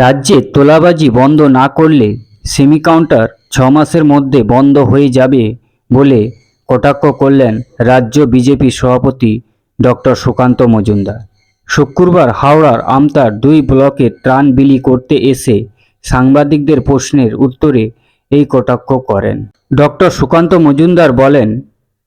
রাজ্যে তোলাবাজি বন্ধ না করলে সেমি কাউন্টার ছ মাসের মধ্যে বন্ধ হয়ে যাবে বলে কটাক্ষ করলেন রাজ্য বিজেপি সভাপতি ডক্টর সুকান্ত মজুমদার। শুক্রবার হাওড়ার আমতার দুই ব্লকে ত্রাণ বিলি করতে এসে সাংবাদিকদের প্রশ্নের উত্তরে এই কটাক্ষ করেন। ডক্টর সুকান্ত মজুমদার বলেন,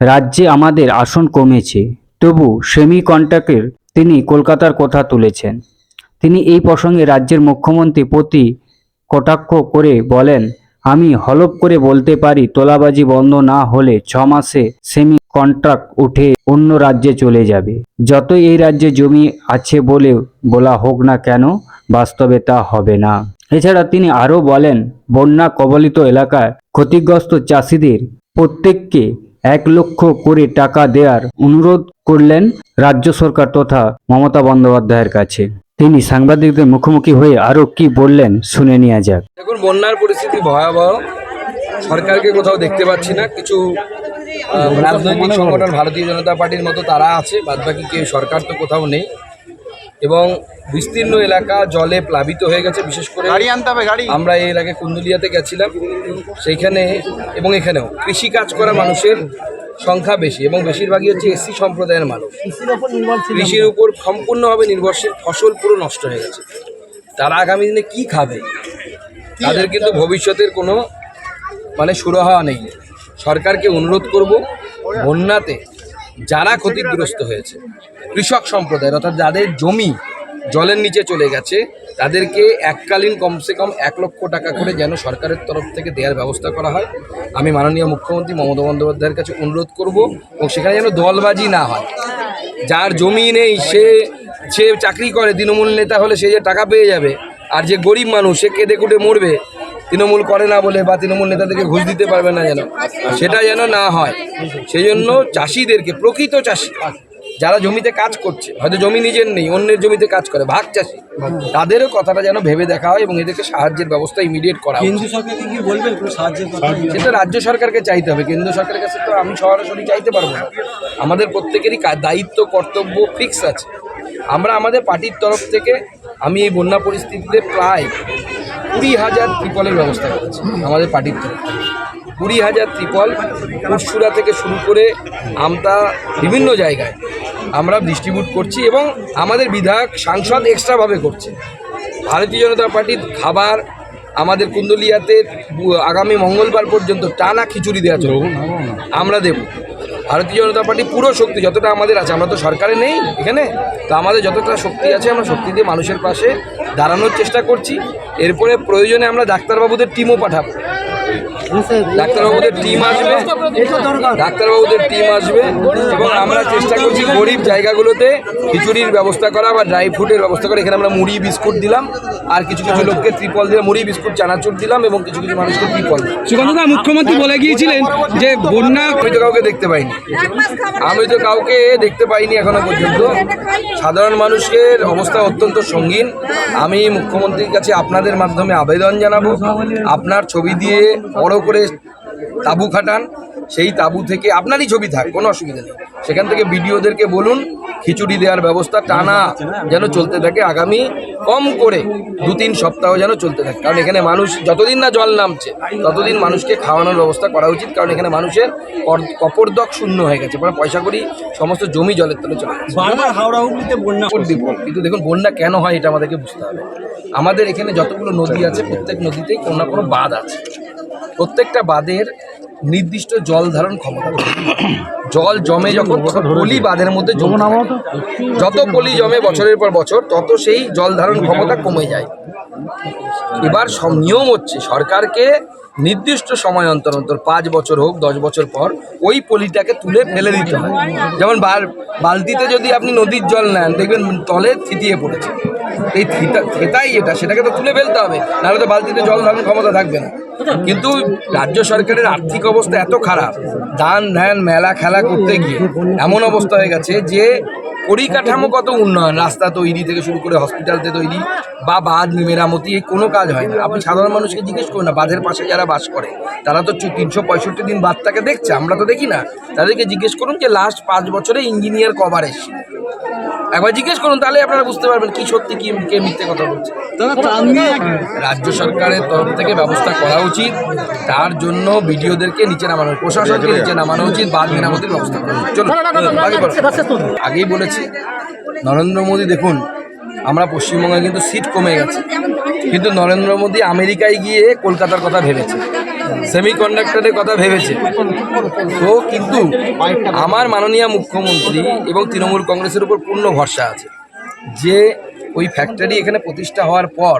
রাজ্যে আমাদের আসন কমেছে, তবু সেমি কন্ট্রাক্টের তিনি কলকাতার কথা তুলেছেন। তিনি এই প্রসঙ্গে রাজ্যের মুখ্যমন্ত্রী প্রতি কটাক্ষ করে বলেন, আমি হলপ করে বলতে পারি, তোলাবাজি বন্ধ না হলে ছ মাসে সেমি কন্ট্রাক্ট উঠে অন্য রাজ্যে চলে যাবে। যতই এই রাজ্যে জমি আছে বলে বলা হোক না কেন, বাস্তবে তা হবে না। এছাড়া তিনি আরও বলেন, বন্যা কবলিত এলাকায় ক্ষতিগ্রস্ত চাষিদের প্রত্যেককে এক লক্ষ করে টাকা দেওয়ার অনুরোধ করলেন রাজ্য সরকার তথা মমতা বন্দ্যোপাধ্যায়ের কাছে। তিনি সাংবাদিকদের মুখোমুখি হয়ে আরও কি বললেন শুনে নেওয়া যাক। এখন বন্যার পরিস্থিতি ভয়াবহ। সরকারকে কোথাও দেখতে পাচ্ছি না। কিছু রাজনৈতিক সংগঠন ভারতীয় জনতা পার্টির মতো তারা আছে বাদবাকি কেউ সরকার তো কোথাও নেই। এবং বিস্তীর্ণ এলাকা জলে প্লাবিত হয়ে গেছে বিশেষ করে গাড়ি আনতে হবে গাড়ি। আমরা এই এলাকায় কুন্দুলিয়াতে গেছিলাম। সেইখানে এবং এখানেও কৃষি কাজ করা মানুষের সংখ্যা বেশি এবং বেশিরভাগই হচ্ছে এসসি সম্প্রদায়ের মানুষ। কৃষির উপর সম্পূর্ণভাবে নির্ভরশীল ফসল পুরো নষ্ট হয়ে গেছে। তারা আগামী দিনে কি খাবে? তাদের কিন্তু ভবিষ্যতের কোনো মানে সুরাহা নেই। সরকারকে অনুরোধ করব, বন্যাতে যারা ক্ষতিগ্রস্ত হয়েছে, কৃষক সম্প্রদায়ের অর্থাৎ যাদের জমি জলের নিচে চলে গেছে তাদেরকে এককালীন কমসে কম এক লক্ষ টাকা করে যেন সরকারের তরফ থেকে দেওয়ার ব্যবস্থা করা হয়। আমি মাননীয় মুখ্যমন্ত্রী মমতা বন্দ্যোপাধ্যায়ের কাছে অনুরোধ করব এবং সেখানে যেন দলবাজি না হয়। যার জমি নেই, সে সে চাকরি করে, তৃণমূল নেতা হলে সে যে টাকা পেয়ে যাবে, আর যে গরিব মানুষ, সে কেঁদে কুটে মরবে, তৃণমূল করে না বলে বা তৃণমূল নেতাদেরকে ঘুষ দিতে পারবে না যেন, সেটা যেন না হয়। সেই জন্য চাষিদেরকে, প্রকৃত চাষি যারা জমিতে কাজ করছে হয়তো জমি নিজের নেই অন্যের জমিতে কাজ করে ভাগ চাষি তাদেরও কথাটা যেন ভেবে দেখা হয় এবং এদেরকে সাহায্যের ব্যবস্থা ইমিডিয়েট করা সেটা রাজ্য সরকারকে চাইতে হবে কেন্দ্র সরকারের কাছে তো আমি সরাসরি চাইতে পারব না। আমাদের প্রত্যেকেরই দায়িত্ব কর্তব্য ফিক্স আছে। আমরা আমাদের পার্টির তরফ থেকে আমি এই বন্যা পরিস্থিতিতে প্রায় কুড়ি হাজার ত্রিপলের ব্যবস্থা করেছি আমাদের পার্টির তরফ থেকে। কুড়ি হাজার ত্রিপল পুরসুরা থেকে শুরু করে আমতা বিভিন্ন জায়গায় আমরা ডিস্ট্রিবিউট করছি এবং আমাদের বিধায়ক সাংসদ এক্সট্রাভাবে করছে। ভারতীয় জনতা পার্টির খাবার আমাদের কুন্দলিয়াতে আগামী মঙ্গলবার পর্যন্ত টানা খিচুড়ি দেওয়া চলবে। আমরা দেব। ভারতীয় জনতা পার্টি পুরো শক্তি যতটা আমাদের আছে আমরা তো সরকারে নেই এখানে। তো আমাদের যতটা শক্তি আছে আমরা শক্তি দিয়ে মানুষের পাশে দাঁড়ানোর চেষ্টা করছি। এরপরে প্রয়োজনে আমরা ডাক্তারবাবুদের টিমও পাঠাবো। ডাক্তারবাবুদের টিম আসবে। ডাক্তারবাবুদের টিম আসবে এবং আমরা চেষ্টা করছি গরিব জায়গাগুলোতে খিচুড়ির ব্যবস্থা করা বা ড্রাই ফ্রুটের ব্যবস্থা করা। এখানে আমরা মুড়ি বিস্কুট দিলাম আর কিছু কিছু লোককে ত্রিপল দিয়ে মুড়ি বিস্কুট চানাচুর দিলাম এবং কিছু কিছু মানুষকে ত্রিপল। দিলাম। সুকান্তদা মুখ্যমন্ত্রী বলে গিয়েছিলেন যে বন্যা আমি তো কাউকে দেখতে পাইনি। আমি তো কাউকে দেখতে পাইনি এখনও পর্যন্ত। সাধারণ মানুষের অবস্থা অত্যন্ত সঙ্গীন। আমি মুখ্যমন্ত্রীর কাছে আপনাদের মাধ্যমে আবেদন জানাব। আপনার ছবি দিয়ে বড় করে তাবু খাটান সেই তাবু থেকে আপনারই ছবি থাক কোনো অসুবিধা নেই। সেখান থেকে বিডিওদেরকে বলুন খিচুড়ি দেওয়ার ব্যবস্থা টানা যেন চলতে থাকে আগামী কম করে দু তিন সপ্তাহ যেন চলতে থাকে। কারণ এখানে মানুষ যতদিন না জল নামছে ততদিন মানুষকে খাওয়ানোর ব্যবস্থা করা উচিত কারণ এখানে মানুষের কপরদক শূন্য হয়ে গেছে। মানে পয়সা করি সমস্ত জমি জলের তলে চলে বারবার হাওড়া হুগলিতে বন্যা কিন্তু দেখুন বন্যা কেন হয় এটা আমাদেরকে বুঝতে হবে। আমাদের এখানে যতগুলো নদী আছে প্রত্যেক নদীতেই কোনো না কোনো বাঁধ আছে। প্রত্যেকটা বাঁধের নির্দিষ্ট জল ধারণ ক্ষমতা। জল জমে যখন পলি বাঁধের মধ্যে জমে। যত পলি জমে বছরের পর বছর, তত সেই জল ধারণ ক্ষমতা কমে যায় এবার সব নিয়ম হচ্ছে, সরকারকে নির্দিষ্ট সময় অন্তর অন্তর, পাঁচ বছর হোক, দশ বছর পর, ওই পলিটাকে তুলে ফেলে দিতে হয় যেমন বালতিতে যদি আপনি নদীর জল নেন, দেখবেন তলে থিতিয়ে পড়েছে এই থিতা থেতাই এটা, সেটাকে তো তুলে ফেলতে হবে, নাহলে তো বালতিতে জল ধারণ ক্ষমতা থাকবে না। কিন্তু রাজ্য সরকারের আর্থিক অবস্থা এত খারাপ, দান, ধ্যান, মেলা, খেলা করতে গিয়ে এমন অবস্থা হয়ে গেছে যে পরিকাঠামোগত উন্নয়ন রাস্তা তৈরি থেকে শুরু করে হসপিটালতে তৈরি বা বাঁধ মেরামতি এই কোনো কাজ হয় না আপনি সাধারণ মানুষকে জিজ্ঞেস করুন না বাঁধের পাশে যারা বাস করে তারা তো তিনশো পঁয়ষট্টি দিন বাঁধটাকে দেখছে আমরা তো দেখি না তাদেরকে জিজ্ঞেস করুন যে লাস্ট পাঁচ বছরে ইঞ্জিনিয়ার কভার এসছে একবার জিজ্ঞেস করুন তাহলে আপনারা বুঝতে পারবেন কি সত্যি কি কে মিথ্যে কথা বলছে রাজ্য সরকারের তরফ থেকে ব্যবস্থা করা উচিত তার জন্য বিডিওদেরকে নিচে নামানো প্রশাসনকে নিচে নামানো উচিত বাদ মেরামতির ব্যবস্থা করা উচিত। চলুন আগেই বলেছি নরেন্দ্র মোদী দেখুন, আমরা পশ্চিমবঙ্গে কিন্তু সিট কমে গেছে। কিন্তু নরেন্দ্র মোদী আমেরিকায় গিয়ে কলকাতার কথা ভেবেছে সেমি কন্ডাক্টরের কথা ভেবেছে। তো কিন্তু আমার মাননীয় মুখ্যমন্ত্রী এবং তৃণমূল কংগ্রেসের উপর পূর্ণ ভরসা আছে যে ওই ফ্যাক্টরি এখানে প্রতিষ্ঠা হওয়ার পর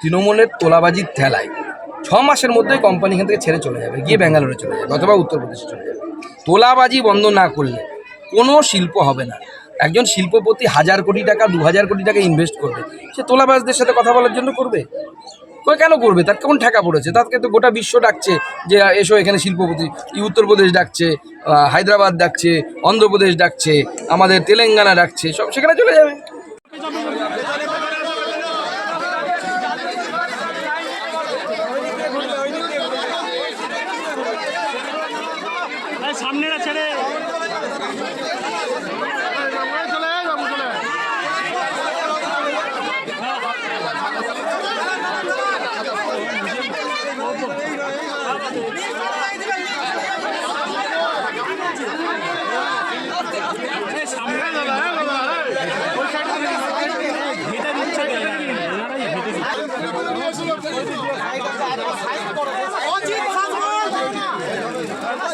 তৃণমূলের তোলাবাজির ঠেলায় ছ মাসের মধ্যে কোম্পানি এখান থেকে ছেড়ে চলে যাবে, গিয়ে ব্যাঙ্গালোরে চলে যাবে অথবা উত্তরপ্রদেশে চলে যাবে। তোলাবাজি বন্ধ না করলে কোনো শিল্প হবে না। একজন শিল্পপতি হাজার কোটি টাকা, দু হাজার কোটি টাকা ইনভেস্ট করবে। সে তোলাবাজদের সাথে কথা বলার জন্য করবে? কেন করবে? তার কেমন ঠেকা পড়েছে? তাকে তো গোটা বিশ্ব ডাকছে যে, এসো এখানে শিল্পপতি উত্তরপ্রদেশ ডাকছে হায়দ্রাবাদ ডাকছে, অন্ধ্রপ্রদেশ ডাকছে, আমাদের তেলেঙ্গানা ডাকছে, সব সেখানে চলে যাবে।